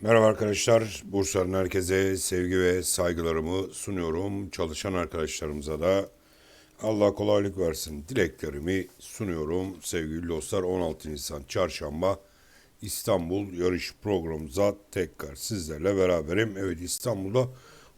Merhaba arkadaşlar. Bursa'nın herkese sevgi ve saygılarımı sunuyorum. Çalışan arkadaşlarımıza da Allah kolaylık versin dileklerimi sunuyorum. Sevgili dostlar 16 Nisan Çarşamba İstanbul yarış programımıza tekrar sizlerle beraberim. Evet İstanbul'da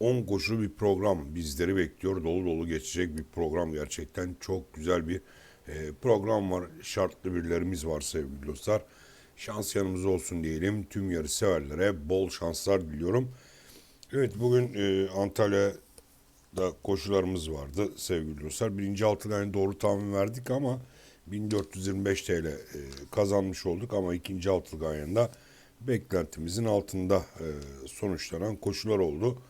10 koşulu bir program bizleri bekliyor. Dolu dolu geçecek bir program gerçekten çok güzel bir e, program var. Şartlı birilerimiz var sevgili dostlar. Şans yanımızda olsun diyelim. Tüm yarış severlere bol şanslar diliyorum. Evet bugün e, Antalya'da koşularımız vardı sevgili dostlar. Birinci altıdan doğru tahmin verdik ama 1425 TL e, kazanmış olduk ama ikinci altılı ayında beklentimizin altında e, sonuçlanan koşular oldu.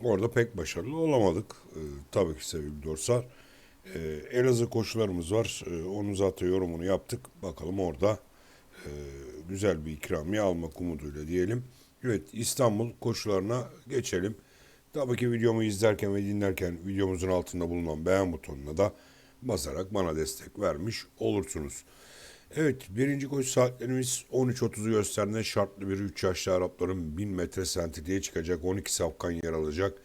Orada pek başarılı olamadık. E, tabii ki sevgili dostlar. E, Elazığ koşularımız var. E, onun zaten yorumunu yaptık. Bakalım orada e, güzel bir ikramiye almak umuduyla diyelim. Evet İstanbul koşularına geçelim. Tabii ki videomu izlerken ve dinlerken videomuzun altında bulunan beğen butonuna da basarak bana destek vermiş olursunuz. Evet birinci koşu saatlerimiz 13.30'u gösterdiğinde şartlı bir 3 yaşlı Arapların 1000 metre sentrifliğe çıkacak 12 safkan yer alacak.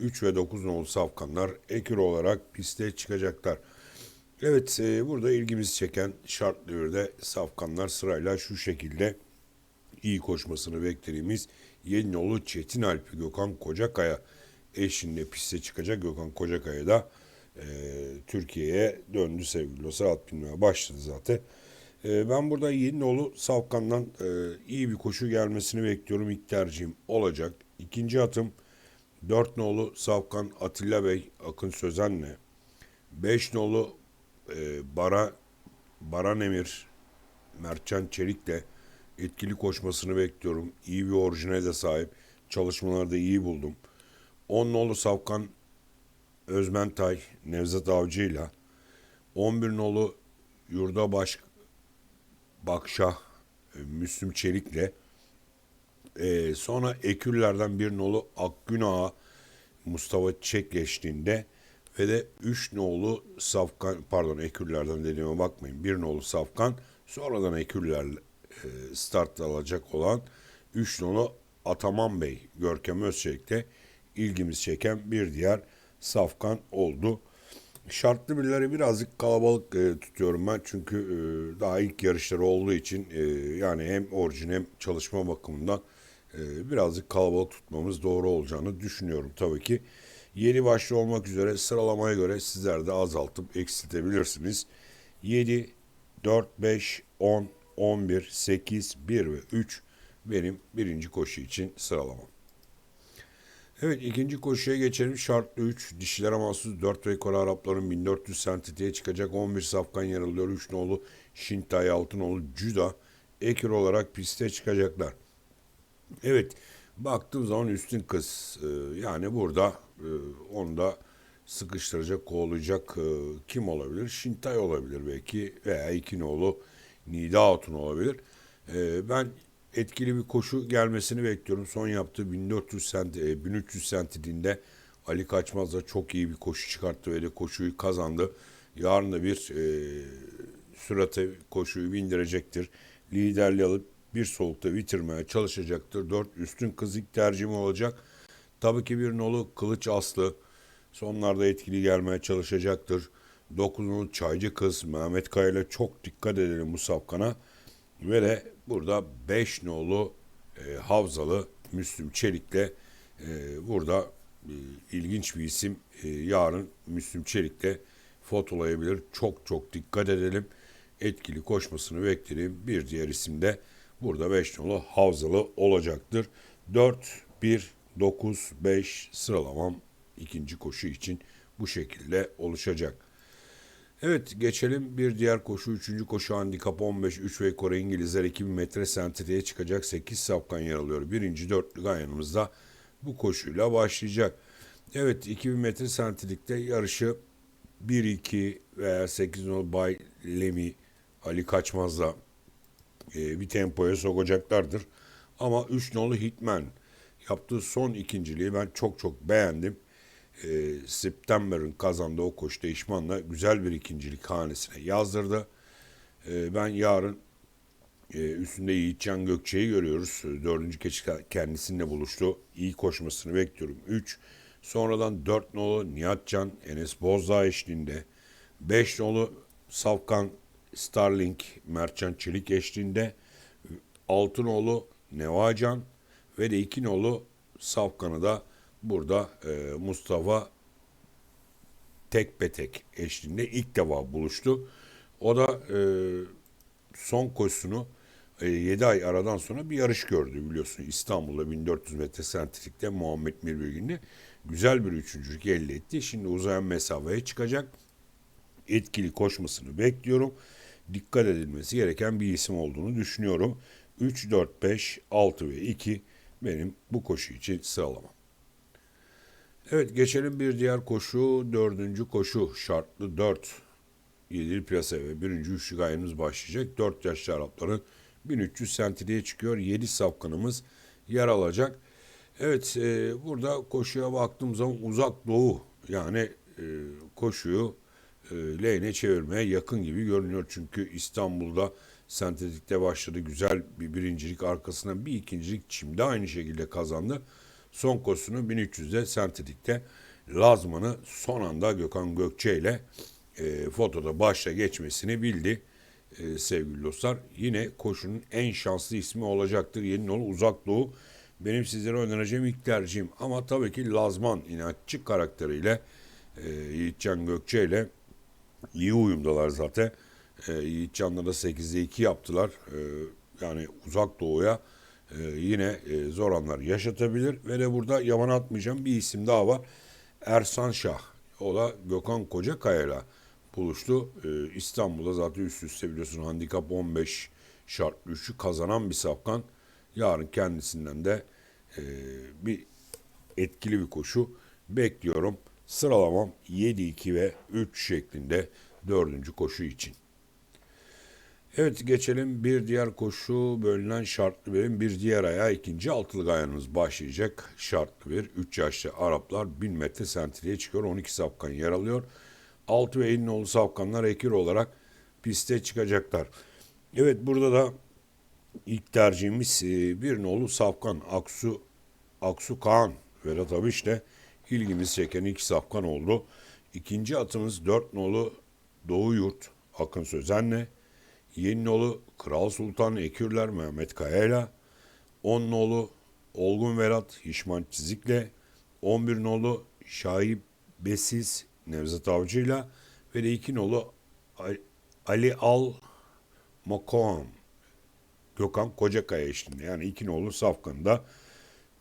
3 ve 9 nolu safkanlar ekür olarak piste çıkacaklar. Evet e, burada ilgimizi çeken şartlı bir de safkanlar sırayla şu şekilde iyi koşmasını beklediğimiz Yeninoğlu Çetin Alpi Gökhan Kocakaya eşliğinde piste çıkacak. Gökhan Kocakaya da e, Türkiye'ye döndü sevgili dostlar. At binmeye başladı zaten. E, ben burada Yeninoğlu Safkan'dan e, iyi bir koşu gelmesini bekliyorum. İlk tercihim olacak. İkinci atım 4 nolu Safkan Atilla Bey Akın Sözen'le 5 nolu e, Bara Baran Emir Mertcan Çelik'le etkili koşmasını bekliyorum. İyi bir orijine de sahip. Çalışmaları da iyi buldum. 10 nolu Savkan Özmentay Nevzat Avcı'yla 11 nolu Yurdabaş Bakşah e, Müslüm Çelik'le e, sonra Eküllerden bir nolu Akgün Ağa Mustafa Çek eşliğinde ve de 3 nolu Safkan pardon Eküllerden dediğime bakmayın. 1 nolu Safkan sonradan Eküller e, start alacak olan 3 nolu Ataman Bey Görkem Özçelik'te ilgimizi çeken bir diğer Safkan oldu. Şartlı birileri birazcık kalabalık e, tutuyorum ben çünkü e, daha ilk yarışları olduğu için e, yani hem orijin hem çalışma bakımından e, birazcık kalabalık tutmamız doğru olacağını düşünüyorum tabii ki. Yeni başlı olmak üzere sıralamaya göre sizler de azaltıp eksiltebilirsiniz. 7, 4, 5, 10, 11, 8, 1 ve 3 benim birinci koşu için sıralamam. Evet ikinci koşuya geçelim. Şartlı 3. Dişilere mahsus 4 ve Kore Arapların 1400 sentitiye çıkacak 11 safkan yer alıyor. 3 nolu Şintay Altınoğlu Cüda ekür olarak piste çıkacaklar. Evet baktığım zaman üstün kız e, yani burada e, onu da sıkıştıracak, kovalayacak e, kim olabilir? Şintay olabilir belki veya İkinoğlu Nida Hatun olabilir. E, ben etkili bir koşu gelmesini bekliyorum. Son yaptığı 1400 sent, e, 1300 sentiliğinde Ali Kaçmaz'la çok iyi bir koşu çıkarttı ve de koşuyu kazandı. Yarın da bir e, sürate koşuyu bindirecektir. Liderliği alıp bir solukta bitirmeye çalışacaktır. Dört üstün kız ilk tercihim olacak. Tabii ki bir nolu Kılıç Aslı sonlarda etkili gelmeye çalışacaktır. Dokuz nolu Çaycı Kız Mehmet Kaya ile çok dikkat edelim bu safkana. Ve de burada beş nolu e, Havzalı Müslüm Çelik'le e, burada e, ilginç bir isim e, yarın Müslüm Çelik'le fotolayabilir. Çok çok dikkat edelim. Etkili koşmasını beklerim. Bir diğer isim de burada 5 nolu Havzalı olacaktır. 4, 1, 9, 5 sıralamam ikinci koşu için bu şekilde oluşacak. Evet geçelim bir diğer koşu. Üçüncü koşu handikap 15. 3 ve Kore İngilizler 2000 metre sentreye çıkacak. 8 safkan yer alıyor. Birinci dörtlü yanımızda bu koşuyla başlayacak. Evet 2000 metre sentrelikte yarışı 1-2 veya 8 nol Bay Lemi Ali Kaçmaz'la e, bir tempoya sokacaklardır. Ama 3 nolu Hitman yaptığı son ikinciliği ben çok çok beğendim. E, September'ın kazandığı o koşu değişmanla güzel bir ikincilik hanesine yazdırdı. E, ben yarın Ee, üstünde Yiğitcan Gökçe'yi görüyoruz. Dördüncü keçi kendisiyle buluştu. İyi koşmasını bekliyorum. 3. Sonradan 4 nolu Nihatcan Enes Bozdağ eşliğinde. 5 nolu Safkan Starlink Mertcan Çelik eşliğinde. 6 nolu Nevacan ve de 2 nolu Safkan'ı da burada e, Mustafa tek betek eşliğinde ilk defa buluştu. O da e, son koşusunu e, 7 ay aradan sonra bir yarış gördü biliyorsun. İstanbul'da 1400 metre sentrikte Muhammed Mirbilgin'le güzel bir üçüncülük elde etti. Şimdi uzayan mesafeye çıkacak. Etkili koşmasını bekliyorum. Dikkat edilmesi gereken bir isim olduğunu düşünüyorum. 3, 4, 5, 6 ve 2 benim bu koşu için sıralamam. Evet geçelim bir diğer koşu. Dördüncü koşu şartlı 4. Yedili plase ve birinci üçlük ayımız başlayacak. 4 yaşlı Arapların 1300 sentriye çıkıyor. 7 safkanımız yer alacak. Evet e, burada koşuya baktığım zaman uzak doğu yani e, koşuyu lehine çevirmeye yakın gibi görünüyor. Çünkü İstanbul'da sentetikte başladı. Güzel bir birincilik arkasından bir ikincilik çimde aynı şekilde kazandı. Son koşusunu 1300'de sentetikte Lazman'ı son anda Gökhan Gökçe ile e, fotoda başla geçmesini bildi e, sevgili dostlar. Yine koşunun en şanslı ismi olacaktır. Yeni Nol Uzak Doğu benim sizlere önereceğim ilk tercihim. Ama tabii ki Lazman inatçı karakteriyle e, Yiğitcan Gökçe ile iyi uyumdalar zaten. E, Yiğitcan'la da 8'de 2 yaptılar. E, yani Uzak Doğu'ya e, yine e, zor anlar yaşatabilir. Ve de burada yaman atmayacağım bir isim daha var. Ersan Şah. O da Gökhan Kocakaya'yla buluştu. Ee, İstanbul'da zaten üst üste biliyorsun handikap 15 şartlı üçü kazanan bir safkan. Yarın kendisinden de e, bir etkili bir koşu bekliyorum. Sıralamam 7, 2 ve 3 şeklinde dördüncü koşu için. Evet geçelim bir diğer koşu bölünen şartlı birin bir diğer ayağı ikinci altılı ayağımız başlayacak. Şartlı bir 3 yaşlı Araplar 1000 metre sentriye çıkıyor 12 safkan yer alıyor. 6 ve İlinoğlu safkanlar ekir olarak piste çıkacaklar. Evet burada da ilk tercihimiz e, bir nolu safkan Aksu Aksu Kaan Vedat Abiş de ilgimizi çeken iki safkan oldu. İkinci atımız 4 nolu Doğu Yurt Akın Sözen'le Yeni nolu Kral Sultan Ekürler Mehmet Kaya'yla 10 nolu Olgun Verat Hişman Çizik'le 11 nolu Şahip Besiz Nevzat Avcı'yla ve de iki nolu Ali Al Makoam Gökhan Kocakaya eşliğinde. Yani iki nolu Safkan'da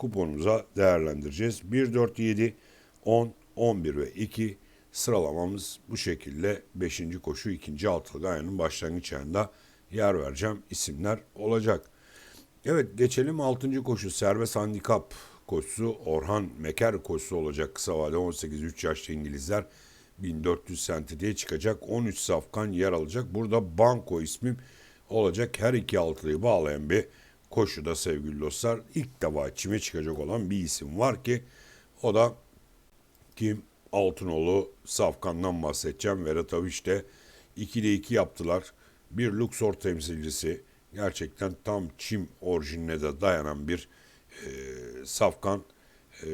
kuponumuza değerlendireceğiz. 1, 4, 7, 10, 11 ve 2 sıralamamız bu şekilde 5. koşu 2. altılı ayının başlangıç ayında yer vereceğim isimler olacak. Evet geçelim 6. koşu serbest handikap koşusu Orhan Meker koşusu olacak kısa vade 18-3 yaşlı İngilizler 1400 senti diye çıkacak 13 safkan yer alacak. Burada banko ismim olacak her iki altılıyı bağlayan bir koşuda sevgili dostlar ilk defa çime çıkacak olan bir isim var ki o da kim? Altınoğlu Safkan'dan bahsedeceğim. Vedat Aviş de 2'de 2 yaptılar. Bir Luxor temsilcisi gerçekten tam çim orijinine de dayanan bir e, safkan e,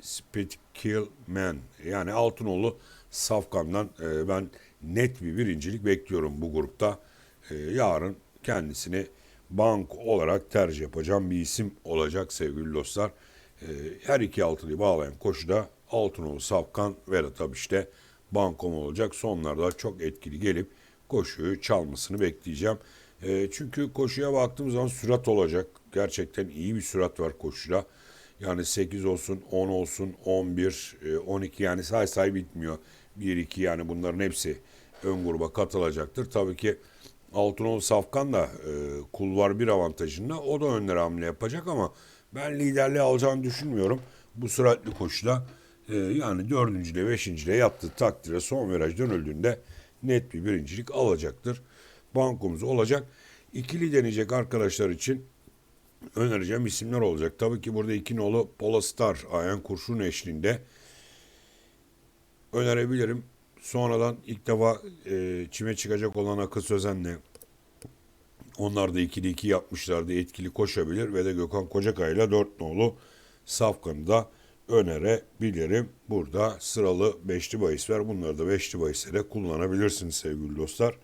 Spitkill Man yani Altınoğlu Safkan'dan e, ben net bir birincilik bekliyorum bu grupta. E, yarın kendisini bank olarak tercih yapacağım bir isim olacak sevgili dostlar. E, her iki altılıyı bağlayan koşuda Altınoğlu Safkan ve tabii işte bankom olacak. Sonlarda çok etkili gelip koşuyu çalmasını bekleyeceğim. E, çünkü koşuya baktığım zaman sürat olacak. Gerçekten iyi bir sürat var koşuda. Yani 8 olsun, 10 olsun, 11, 12 e, yani say say bitmiyor. 1, 2 yani bunların hepsi ön gruba katılacaktır. Tabii ki Altınoğlu Safkan da e, kulvar bir avantajında o da önlere hamle yapacak ama ben liderliği alacağını düşünmüyorum. Bu süratli koşuda e, yani dördüncüyle beşincile yaptığı takdire son viraj dönüldüğünde net bir birincilik alacaktır. Bankomuz olacak. İkili deneyecek arkadaşlar için önereceğim isimler olacak. Tabii ki burada iki nolu Pola Star, Ayan Kurşun eşliğinde önerebilirim. Sonradan ilk defa e, çime çıkacak olan Akıl Sözen'le Onlar da ikili iki yapmışlardı. Etkili koşabilir ve de Gökhan Kocakay ile 4 nolu Safkan'ı da önerebilirim. Burada sıralı beşli bahis var. Bunları da beşli bahiste de kullanabilirsiniz sevgili dostlar.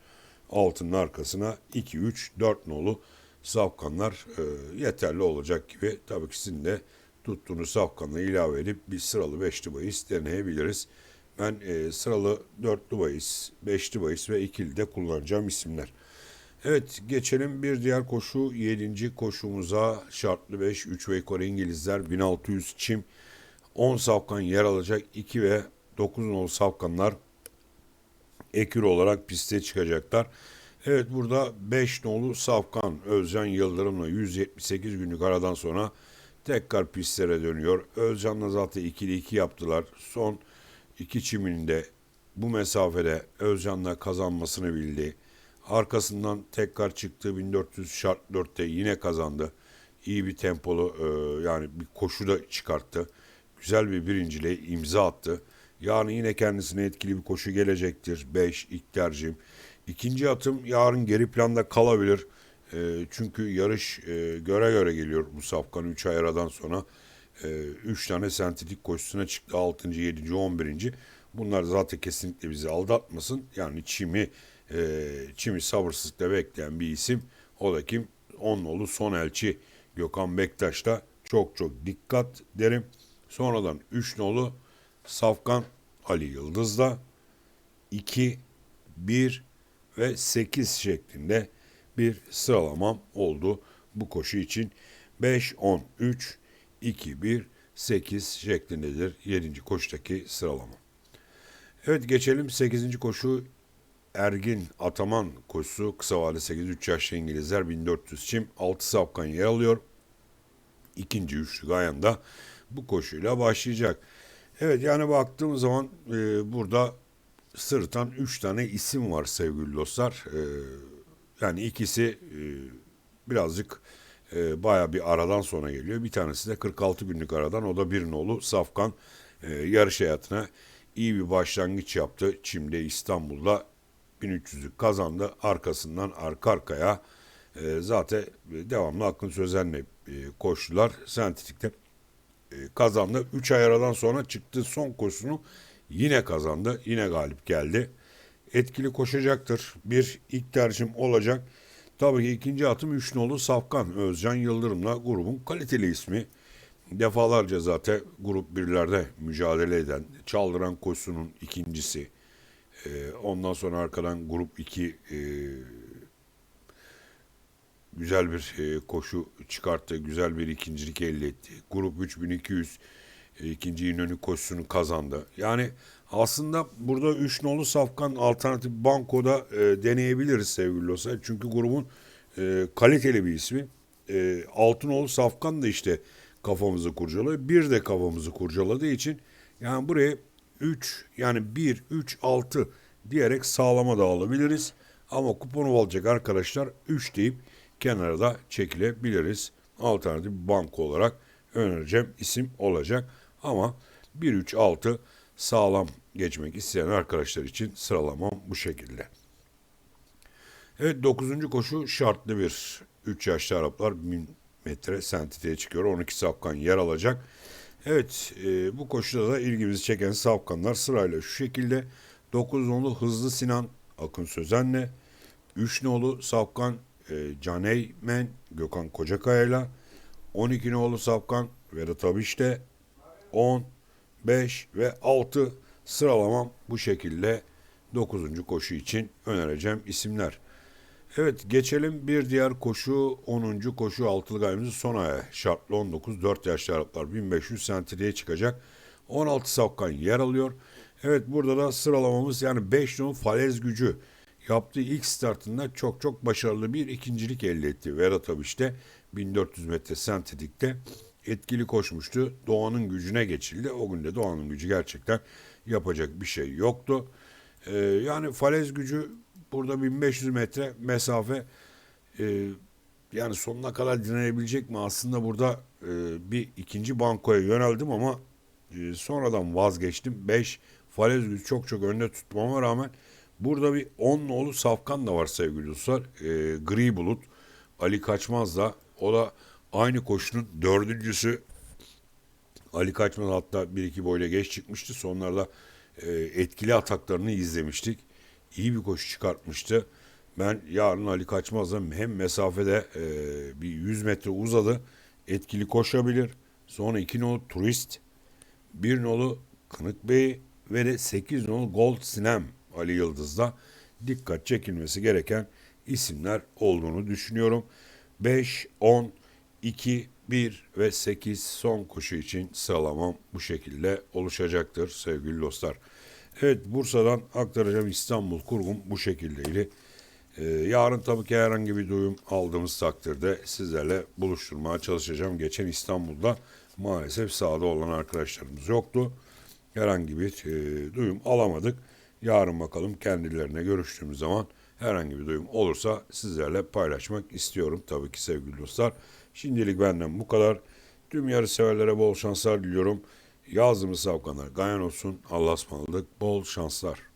Altının arkasına 2, 3, 4 nolu safkanlar e, yeterli olacak gibi. Tabii ki sizin de tuttuğunuz safkanla ilave edip bir sıralı beşli bahis deneyebiliriz. Ben e, sıralı dörtlü bahis, beşli bahis ve ikili de kullanacağım isimler. Evet geçelim bir diğer koşu 7. koşumuza şartlı 5 3 ve yukarı İngilizler 1600 çim 10 safkan yer alacak 2 ve 9 nolu safkanlar ekür olarak piste çıkacaklar. Evet burada 5 nolu Safkan Özcan Yıldırım'la 178 günlük aradan sonra tekrar pistlere dönüyor. Özcan'la zaten 2'li 2 yaptılar. Son iki çiminde bu mesafede Özcan'la kazanmasını bildi. Arkasından tekrar çıktı 1400 şart 4'te yine kazandı. İyi bir tempolu e, yani bir koşu da çıkarttı. Güzel bir birinciliğe imza attı. Yarın yine kendisine etkili bir koşu gelecektir. 5 ilk tercihim. İkinci atım yarın geri planda kalabilir. E, çünkü yarış e, göre göre geliyor bu safkan 3 ay aradan sonra. 3 e, tane sentetik koşusuna çıktı. 6. 7. 11. Bunlar zaten kesinlikle bizi aldatmasın. Yani çimi e, çimi sabırsızlıkla bekleyen bir isim. O da kim? Onlu son elçi Gökhan Bektaş'ta çok çok dikkat derim. Sonradan 3 nolu Safkan Ali Yıldız'da 2, 1 ve 8 şeklinde bir sıralamam oldu bu koşu için. 5, 10, 3, 2, 1, 8 şeklindedir 7. koşudaki sıralama. Evet geçelim 8. koşu Ergin Ataman koşusu kısa vade 8 3 yaşlı İngilizler 1400 çim 6 safkan yer alıyor. İkinci üçlü Gayan'da bu koşuyla başlayacak. Evet yani baktığımız zaman e, burada sırıtan üç tane isim var sevgili dostlar. E, yani ikisi e, birazcık e, baya bir aradan sonra geliyor. Bir tanesi de 46 günlük aradan o da bir nolu Safkan e, yarış hayatına iyi bir başlangıç yaptı. Çim'de İstanbul'da 1300'lük kazandı. Arkasından arka arkaya e, zaten devamlı Akın Sözen'le e, koştular. Sentetik'te e, kazandı. 3 ay aradan sonra çıktı son koşusunu yine kazandı. Yine galip geldi. Etkili koşacaktır. Bir ilk tercihim olacak. Tabii ki ikinci atım 3 nolu Safkan Özcan Yıldırım'la grubun kaliteli ismi. Defalarca zaten grup birlerde mücadele eden, çaldıran koşusunun ikincisi. Ee, ondan sonra arkadan grup 2 e, güzel bir e, koşu çıkarttı. Güzel bir ikincilik elde etti. Grup 3200 e, ikinci İnönü koşusunu kazandı. Yani aslında burada 3 nolu safkan alternatif bankoda e, deneyebiliriz sevgili dostlar. Çünkü grubun e, kaliteli bir ismi. E, Altınoğlu Safkan da işte kafamızı kurcalıyor. Bir de kafamızı kurcaladığı için yani buraya 3 yani 1, 3, 6 diyerek sağlama da alabiliriz. Ama kuponu alacak arkadaşlar 3 deyip kenara da çekilebiliriz. Alternatif banko olarak önereceğim isim olacak. Ama 1-3-6 sağlam geçmek isteyen arkadaşlar için sıralamam bu şekilde. Evet 9. koşu şartlı bir 3 yaşlı Araplar 1000 metre sentitiğe çıkıyor. 12 safkan yer alacak. Evet e, bu koşuda da ilgimizi çeken safkanlar sırayla şu şekilde 9 nolu Hızlı Sinan Akın Sözen'le 3 nolu Safkan e, Caney Men Gökhan Kocakaya'yla 12 nolu Safkan Vedat Abiş'te 10, 5 ve 6 sıralamam bu şekilde 9. koşu için önereceğim isimler. Evet geçelim bir diğer koşu 10. koşu altılı gayemizin son aya şartlı 19 4 yaşlı Araplar 1500 sentriye çıkacak. 16 safkan yer alıyor. Evet burada da sıralamamız yani 5 numaralı falez gücü yaptığı ilk startında çok çok başarılı bir ikincilik elde etti. Vedat işte 1400 metre sentetikte etkili koşmuştu. Doğanın gücüne geçildi. O günde Doğanın gücü gerçekten yapacak bir şey yoktu. Ee, yani falez gücü burada 1500 metre mesafe e, yani sonuna kadar direnebilecek mi? Aslında burada e, bir ikinci bankoya yöneldim ama e, sonradan vazgeçtim. 5 falez gücü çok çok önde tutmama rağmen burada bir 10 nolu safkan da var sevgili dostlar. E, gri bulut. Ali Kaçmaz da o da aynı koşunun dördüncüsü. Ali Kaçmaz hatta bir iki boyla geç çıkmıştı. Sonlarda e, etkili ataklarını izlemiştik. İyi bir koşu çıkartmıştı. Ben yarın Ali Kaçmaz'la hem mesafede e, bir 100 metre uzadı. Etkili koşabilir. Sonra iki nolu turist, bir nolu Kınık Bey ve de 8 nolu Gold Sinem Ali Yıldız'da dikkat çekilmesi gereken isimler olduğunu düşünüyorum. 5, 10, 2, 1 ve 8 son koşu için sıralamam bu şekilde oluşacaktır sevgili dostlar. Evet Bursa'dan aktaracağım İstanbul kurgum bu şekildeydi. Ee, yarın tabii ki herhangi bir duyum aldığımız takdirde sizlerle buluşturmaya çalışacağım. Geçen İstanbul'da maalesef sahada olan arkadaşlarımız yoktu. Herhangi bir e, duyum alamadık. Yarın bakalım kendilerine görüştüğümüz zaman herhangi bir duyum olursa sizlerle paylaşmak istiyorum tabii ki sevgili dostlar. Şimdilik benden bu kadar. Tüm yarı severlere bol şanslar diliyorum. Yazdığımız savkanlar gayan olsun. Allah'a ısmarladık. Bol şanslar.